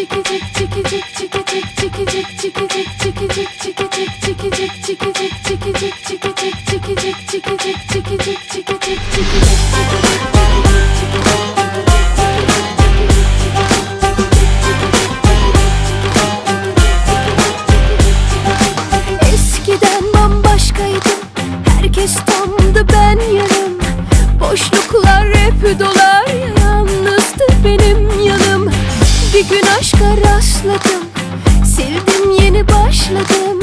çekecek çekecek çekecek çekecek çekecek çekecek çekecek çekecek çekecek çekecek çekecek çekecek çekecek çekecek Eskiden bambaşkaydım Herkes tamdı ben yarım Boşluklar hep dolar Yalnızdı benim Bir gün aşka rastladım. Sevdim yeni başladım.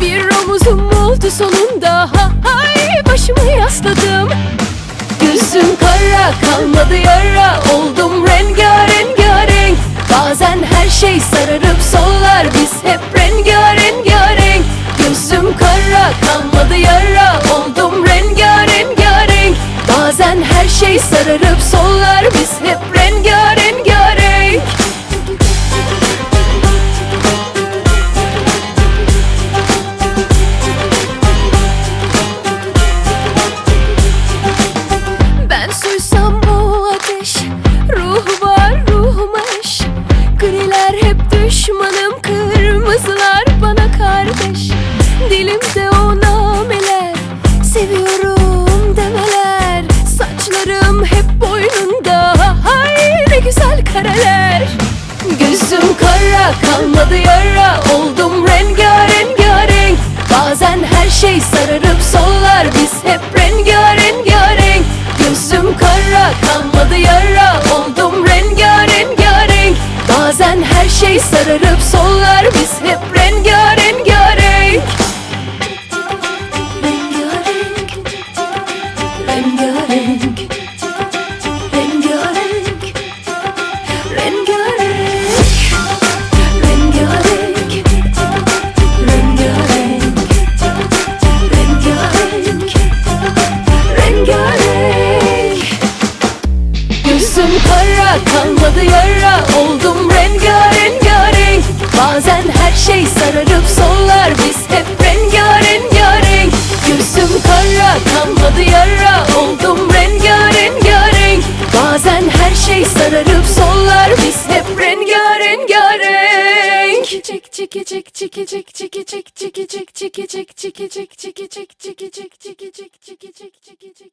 Bir omuzum oldu sonunda. Ha, Hay başımı yasladım. Gözüm kara kalmadı yara. Oldum rengarenk renk Bazen her şey sararıp sollar. Biz hep rengarenk renk Gözüm kara kalmadı yara. Oldum rengarenk renk Bazen her şey sararıp sollar düşmanım Kırmızılar bana kardeş. Dilimde o nameler Seviyorum demeler. Saçlarım hep boynunda Hay ne güzel kareler. Gözüm kara kalmadı yara Oldum rengarenk renk Bazen her şey sararıp sollar Biz hep rengarenk renk Gözüm kara kalmadı yara Oldum hey Sararıp sollar biz hep rengarenk. Rengarenk. Rengarenk. Rengarenk. Rengarenk. Gözüm kara kalmadı yara Oldum rengarenk. Bazen her şey sararıp sollar Biz hep rengarenk renk Gözüm kara kalmadı yara Oldum rengarenk renk Bazen her şey sararıp sollar Biz hep rengarenk renk Çekecek çekecek çekecek çekecek çekecek çekecek çekecek çekecek çekecek çekecek çekecek çekecek